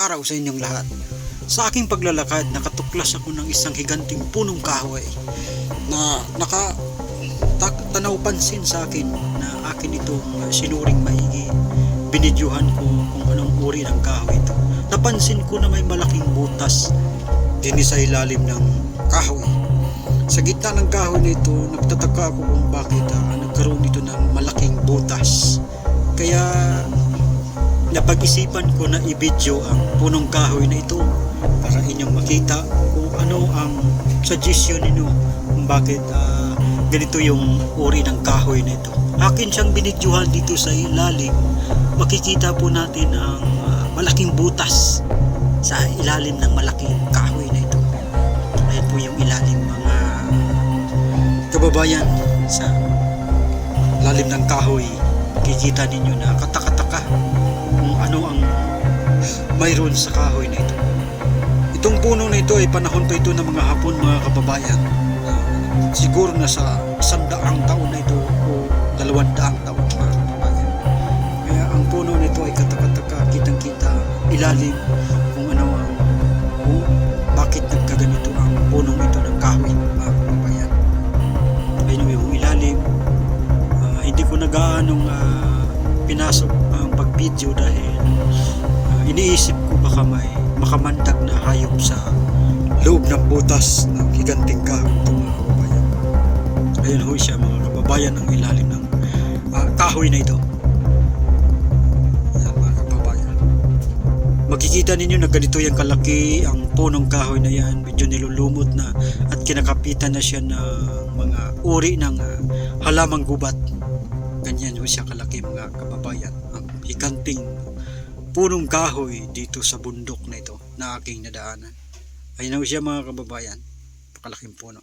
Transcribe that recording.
araw sa inyong lahat. Sa aking paglalakad, nakatuklas ako ng isang higanting punong kahoy na naka tak, tanaw pansin sa akin na akin itong sinuring maigi. Binidyuhan ko kung anong uri ng kahoy ito. Napansin ko na may malaking butas din sa ilalim ng kahoy. Sa gitna ng kahoy na ito, nagtataka ako kung bakit ah, nagkaroon ito ng malaking butas. Kaya napag-isipan ko na i-video ang punong kahoy na ito para inyong makita kung ano ang suggestion ninyo kung bakit ah, ganito yung uri ng kahoy na ito. Akin siyang binidyohan dito sa ilalim. Makikita po natin ang ah, malaking butas sa ilalim ng malaking kahoy na ito. Ayan po yung ilalim mga kababayan sa lalim ng kahoy. Kikita ninyo na katakataka mayroon sa kahoy na ito. Itong puno na ito ay panahon pa ito ng mga hapon mga kababayan. Ah, siguro na sa sandaang taon na ito o dalawang daang taon mga kababayan. Kaya ang puno na ito ay katakataka, kitang-kita, ilalim kung ano ang kung bakit nagkaganito ang punong ito ng kahoy mga kababayan. Ayun yung ilalim. Ah, hindi ko nagaanong ah, pinasok ang pag-video dahil ah, iniisip ko baka may makamandag na hayop sa loob ng butas ng higanting kahoy ito mga kababayan. Ayun ho siya mga kababayan ang ilalim ng ah, kahoy na ito. Yan mga kababayan. Makikita ninyo na ganito yung kalaki ang punong kahoy na yan. Medyo nilulumot na at kinakapitan na siya ng mga uri ng ah, halamang gubat. Ganyan ho siya kalaki mga kababayan. Ang hikanting punong kahoy dito sa bundok na ito na aking nadaanan. Ayun ho siya mga kababayan. Pakalaking puno.